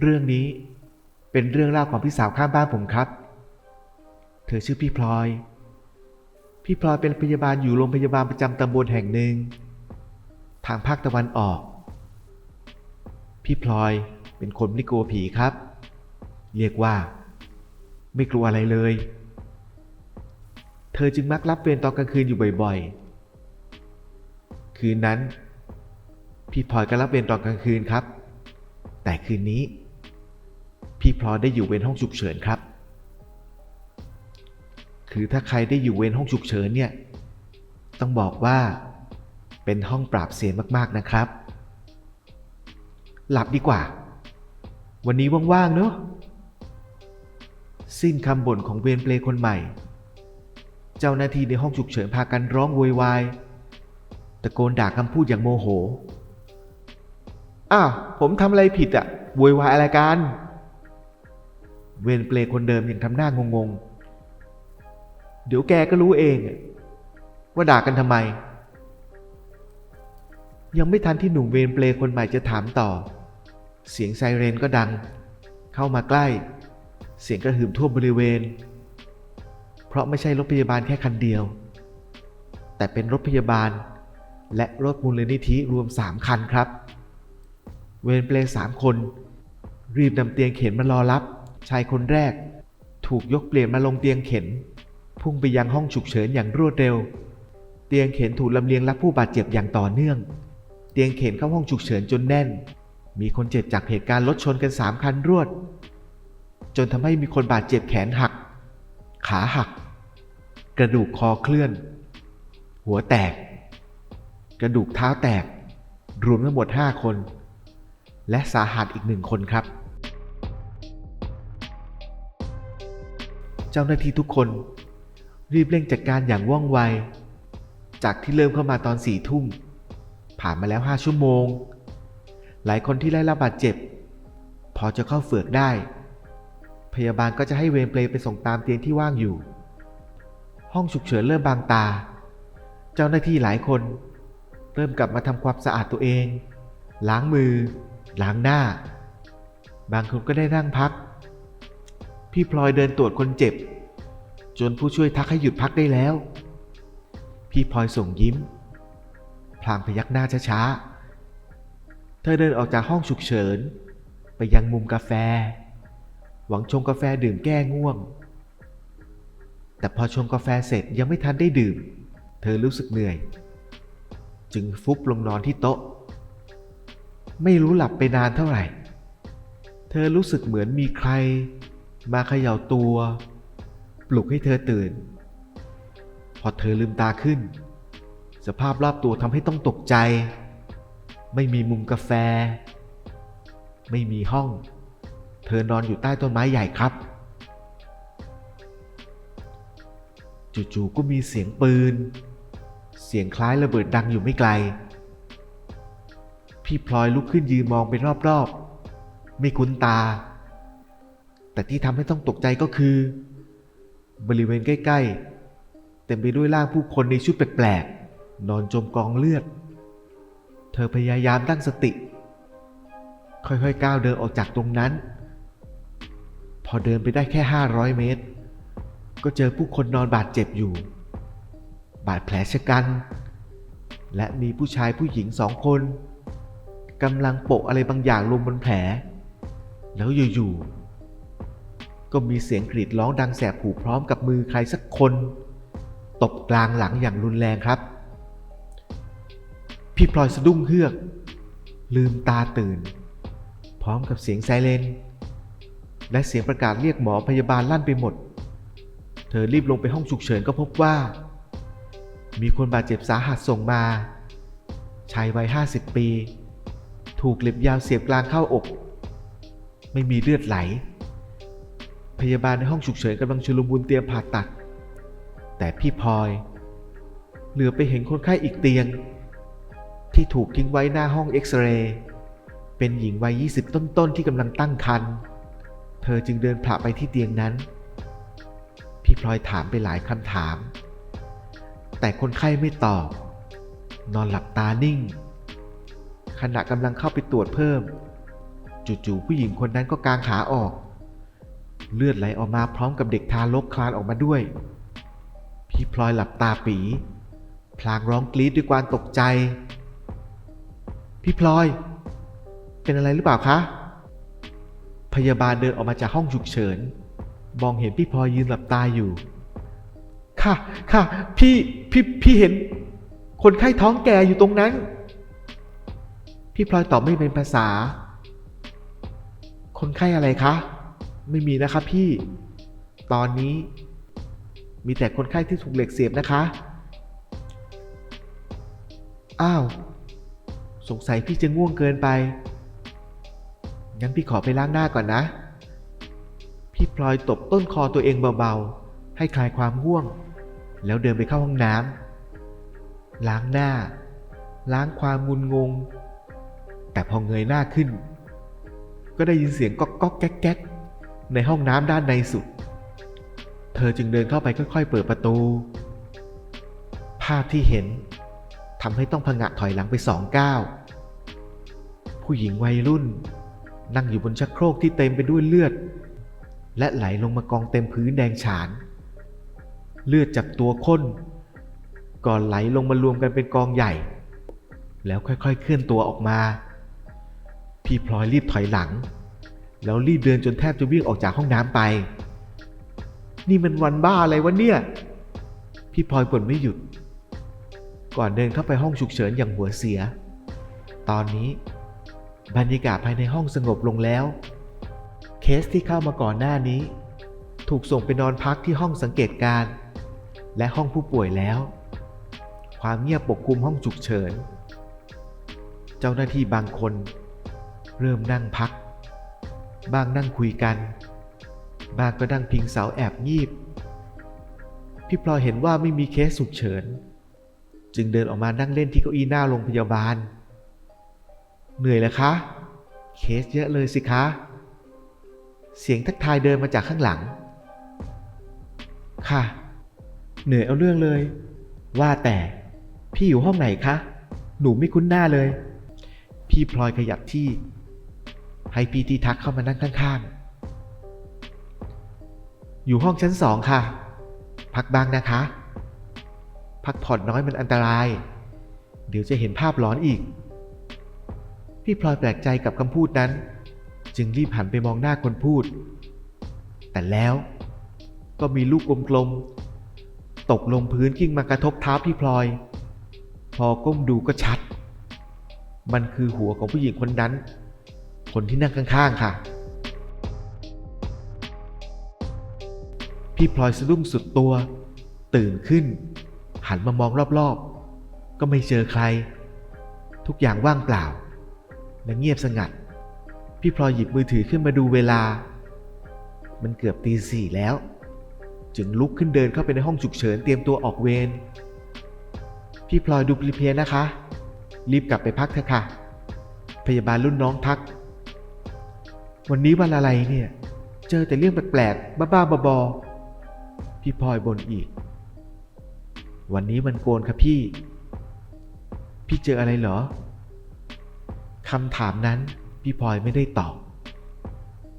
เรื่องนี้เป็นเรื่องเล่าของพี่สาวข้างบ้านผมครับ เธอชื่อพี่พลอย พี่พลอยเป็นพยาบาลอยู่โรงพยาบาลประจำตำบลแห่งหนึ่ง ทางภาคตะวันออก พี่พลอยเป็นคนไม่กลัวผีครับ เรียกว่า ไม่กลัวอะไรเลย เธอจึงมักรับเวรตอนกลางคืนอยู่บ่อยๆ คืนนั้น พี่พลอยก็รับเวรตอนกลางคืนครับ แต่คืนนี้ พี่พลอยได้อยู่เวรห้องฉุกเฉินครับ คือถ้าใครได้อยู่เวรห้องฉุกเฉินเนี่ย ต้องบอกว่าเป็นห้องปราบเสียนมากๆนะครับ หลับดีกว่า วันนี้ว่างๆเนอะสิ้นคำบ่นของเวรเปลคนใหม่ เจ้าหน้าที่ในห้องฉุกเฉินพากันร้องโวยวาย ตะโกนด่าคำพูดอย่างโมโห อ้าว ผมทำอะไรผิดอะโวยวายอะไรกัน เวรเปลคนเดิมยังทำหน้างงๆ เดี๋ยวแกก็รู้เองว่าด่ากันทำไม ยังไม่ทันที่หนุ่มเวรเปลคนใหม่จะถามต่อ เสียงไซเรนก็ดัง เข้ามาใกล้ เสียงกระหึ่มทั่วบริเวณ เพราะไม่ใช่รถพยาบาลแค่คันเดียว แต่เป็นรถพยาบาล และรถมูลนิธิรวม3คันครับ เวรเปลสามคน รีบนำเตียงเข็นมารอรับ ชายคนแรก ถูกยกเปลี่ยนมาลงเตียงเข็น พุ่งไปยังห้องฉุกเฉินอย่างรวดเร็ว เตียงเข็นถูกลำเลียงรับผู้บาดเจ็บอย่างต่อเนื่อง เตียงเข็นเข้าห้องฉุกเฉินจนแน่น มีคนเจ็บจากเหตุการณ์รถชนกันสามคันรวด จนทำให้มีคนบาดเจ็บแขนหัก ขาหัก กระดูกคอเคลื่อน หัวแตก กระดูกเท้าแตก รวมทั้งหมด 5 คน และสาหัสอีกหนึ่งคนครับ จ้าหน้าที่ทุกคน รีบเร่งจัดการอย่างว่องไว จากที่เริ่มเข้ามาตอนสี่ทุ่ม ผ่านมาแล้ว5ชั่วโมง หลายคนที่ได้รับบาดเจ็บ พอจะเข้าเฝือกได้ พยาบาลก็จะให้เวรเปลไปส่งตามเตียงที่ว่างอยู่ ห้องฉุกเฉินเริ่มบางตา เจ้าหน้าที่หลายคน เริ่มกลับมาทำความสะอาดตัวเอง ล้างมือ ล้างหน้า บางคนก็ได้นั่งพักพี่พลอยเดินตรวจคนเจ็บ จนผู้ช่วยทักให้หยุดพักได้แล้ว พี่พลอยส่งยิ้ม พลางพยักหน้าช้าๆ เธอเดินออกจากห้องฉุกเฉิน ไปยังมุมกาแฟ หวังชงกาแฟดื่มแก้ง่วง แต่พอชงกาแฟเสร็จยังไม่ทันได้ดื่ม เธอรู้สึกเหนื่อย จึงฟุบลงนอนที่โต๊ะ ไม่รู้หลับไปนานเท่าไหร่ เธอรู้สึกเหมือนมีใคร มาเขย่าตัว ปลุกให้เธอตื่น พอเธอลืมตาขึ้น สภาพรอบตัวทำให้ต้องตกใจ ไม่มีมุมกาแฟ ไม่มีห้อง เธอนอนอยู่ใต้ต้นไม้ใหญ่ครับ จู่ๆก็มีเสียงปืน เสียงคล้ายระเบิดดังอยู่ไม่ไกล พี่พลอยลุกขึ้นยืนมองไปรอบๆ ไม่คุ้นตา แต่ที่ทำให้ต้องตกใจก็คือ บริเวณใกล้ๆ เต็มไปด้วยร่างผู้คนในชุดแปลกๆ นอนจมกองเลือด เธอพยายามตั้งสติ ค่อยๆ ก้าวเดินออกจากตรงนั้น พอเดินไปได้แค่ 500 เมตร ก็เจอผู้คนนอนบาดเจ็บอยู่ บาดแผลชะกัน และมีผู้ชายผู้หญิงสองคนกำลังโปะอะไรบางอย่างลงบนแผล แล้วอยู่ๆ ก็มีเสียงกรีดร้องดังแสบหูพร้อมกับมือใครสักคน ตบกลางหลังอย่างรุนแรงครับ พี่พลอยสะดุ้งเฮือก ลืมตาตื่น พร้อมกับเสียงไซเรนและเสียงประกาศเรียกหมอพยาบาลลั่นไปหมด เธอรีบลงไปห้องฉุกเฉินก็พบว่า มีคนบาดเจ็บสาหัสส่งมาชายวัยห้าสิบปี ถูกเหล็บยาวเสียบกลางเข้าอก ไม่มีเลือดไหล พยาบาลในห้องฉุกเฉินกำลังชุลมุนเตรียมผ่าตัด แต่พี่พลอย เหลือไปเห็นคนไข้อีกเตียง ที่ถูกทิ้งไว้หน้าห้องเอ็กซเรย์เป็นหญิงวัย 20 ต้นๆ ที่กำลังตั้งครรภ์เธอจึงเดินผ่าไปที่เตียงนั้น พี่พลอยถามไปหลายคำถาม แต่คนไข้ไม่ตอบ นอนหลับตานิ่ง ขณะกำลังเข้าไปตรวจเพิ่ม จู่ๆผู้หญิงคนนั้นก็กางขาออก เลือดไหลออกมาพร้อมกับเด็กทารกคลานออกมาด้วย พี่พลอยหลับตาปี พลางร้องกรีดด้วยความตกใจ พี่พลอย เป็นอะไรหรือเปล่าคะ พยาบาลเดินออกมาจากห้องฉุกเฉิน มองเห็นพี่พลอยยืนหลับตาอยู่ ค่ะ ค่ะ พี่ พี่ พี่เห็น คนไข้ท้องแก่อยู่ตรงนั้น พี่พลอยตอบไม่เป็นภาษา คนไข้อะไรคะ ไม่มีนะครับพี่ ตอนนี้มีแต่คนไข้ที่ถูกเหล็กเสียบนะคะ อ้าว สงสัยพี่จะง่วงเกินไป งั้นพี่ขอไปล้างหน้าก่อนนะ พี่พลอยตบต้นคอตัวเองเบาๆ ให้คลายความง่วง แล้วเดินไปเข้าห้องน้ำล้างหน้า ล้างความงุนงง แต่พอเงยหน้าขึ้น ก็ได้ยินเสียงก๊อกก๊อกแก๊กแก๊ก ในห้องน้ำด้านในสุด เธอจึงเดินเข้าไปค่อยๆ เปิดประตู ภาพที่เห็นทำให้ต้องผงะถอยหลังไปสองก้าวผู้หญิงวัยรุ่น นั่งอยู่บนชักโครกที่เต็มไปด้วยเลือด และไหลลงมากองเต็มพื้นแดงฉาน เลือดจากตัวข้น ก่อนไหลลงมารวมกันเป็นกองใหญ่ แล้วค่อยๆ เคลื่อนตัวออกมา พี่พลอยรีบถอยหลัง แล้วรีบเดินจนแทบจะวิ่งออกจากห้องน้ำไป นี่มันวันบ้าอะไรวะเนี่ย พี่พลอยบ่นไม่หยุด ก่อนเดินเข้าไปห้องฉุกเฉินอย่างหัวเสีย ตอนนี้ บรรยากาศภายในห้องสงบลงแล้ว เคสที่เข้ามาก่อนหน้านี้ ถูกส่งไปนอนพักที่ห้องสังเกตการณ์และห้องผู้ป่วยแล้ว ความเงียบปกคลุมห้องฉุกเฉิน เจ้าหน้าที่บางคน เริ่มนั่งพัก บ้างนั่งคุยกันบางก็นั่งพิงเสาแอบงีบ พี่พลอยเห็นว่าไม่มีเคสฉุกเฉิน จึงเดินออกมานั่งเล่นที่เก้าอี้หน้าโรงพยาบาล เหนื่อยแล้วคะ เคสเยอะเลยสิคะ เสียงทักทายเดินมาจากข้างหลัง ค่ะ เหนื่อยเอาเรื่องเลย ว่าแต่พี่อยู่ห้องไหนคะ หนูไม่คุ้นหน้าเลย พี่พลอยขยับที่ ให้พี่ที่ทักเข้ามานั่งข้างๆ อยู่ห้องชั้นสองค่ะ พักบ้างนะคะ พักผ่อนน้อยมันอันตราย เดี๋ยวจะเห็นภาพหลอนอีก พี่พลอยแปลกใจกับคำพูดนั้น จึงรีบหันไปมองหน้าคนพูด แต่แล้วก็มีลูกกลมๆตกลงพื้นกิ้งมากระทบเท้าพี่พลอย พอก้มดูก็ชัด มันคือหัวของผู้หญิงคนนั้น คนที่นั่งข้างๆ ค่ะ พี่พลอยสะดุ้งสุดตัว ตื่นขึ้น หันมามองรอบๆ ก็ไม่เจอใคร ทุกอย่างว่างเปล่า และเงียบสงัด พี่พลอยหยิบมือถือขึ้นมาดูเวลา มันเกือบตีสี่แล้ว จึงลุกขึ้นเดินเข้าไปในห้องฉุกเฉินเตรียมตัวออกเวรพี่พลอยดูเพลียๆนะคะ รีบกลับไปพักเถอะค่ะ พยาบาลรุ่นน้องทัก วันนี้วันอะไรเนี่ย เจอแต่เรื่องแปลกๆบ้าๆบอๆพี่พลอยบ่นอีก วันนี้มันโกนครับพี่ พี่เจออะไรเหรอคำถามนั้นพี่พลอยไม่ได้ตอบ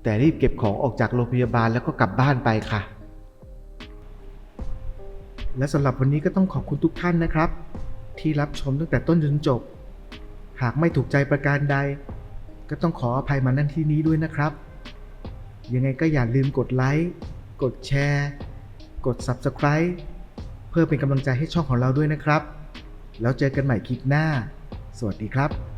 แต่รีบเก็บของออกจากโรงพยาบาลแล้วก็กลับบ้านไปค่ะ และสำหรับวันนี้ก็ต้องขอบคุณทุกท่านนะครับ ที่รับชมตั้งแต่ต้นจนจบ หากไม่ถูกใจประการใด ก็ต้องขออภัยมาณที่นี้ด้วยนะครับ ยังไงก็อย่าลืมกดไลค์กดแชร์ กด Subscribe เพื่อเป็นกำลังใจให้ช่องของเราด้วยนะครับ แล้วเจอกันใหม่คลิปหน้า สวัสดีครับ